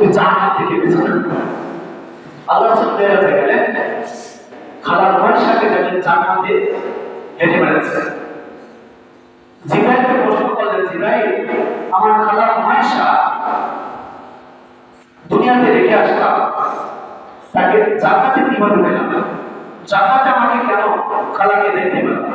তুমি জান্নাত থেকে বেঁচে থাকবে আল্লাহ ওয়া গেলেন খালার বয়সাকে গেলেন জান্নাতে হেঁটে বেড়াচ্ছে। জিব্রাইলকে প্রশ্ন করলেন, জিব্রাইল, আমার খালার বয়সা দুনিয়াতে রেখে আসলাম তাকে জান্নাতে কীভাবে পেলাম? জান্নাতে আমাকে কেন খালাকে দেখতে পেলাম?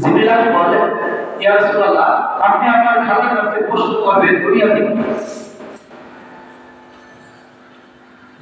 জিবরিল বলেন ইয়া আপনি আপনার খালার কাছে প্রশ্ন করবেন দুনিয়াতে কি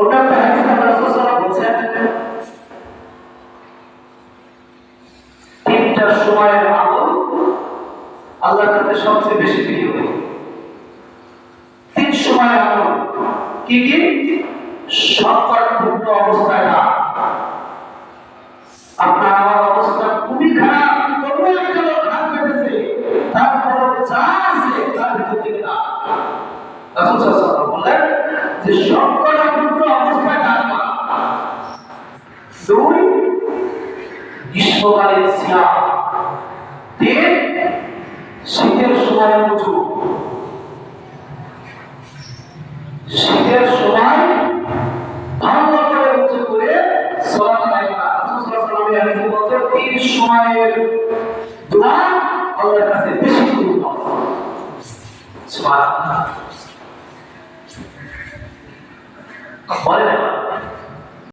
হাদিস তিনটা সময়ের আমল আল্লাহর কাছে সবচেয়ে বেশি প্রিয়। তিন সময়ের আমল কি কি? সরকার মুক্ত অবস্থাটা আপনার আমার অবস্থা খুবই খারাপ। একটা তারপর যা আছে তার ভিতর থেকে না। বললেন যে সরকার দুই গ্রীষ্মকালীন সিয়াম তিন শীতের সময় উঁচু। শীতের সময় ভালো করে উঁচু করে সময়ের দোয়া আল্লাহর কাছে বেশি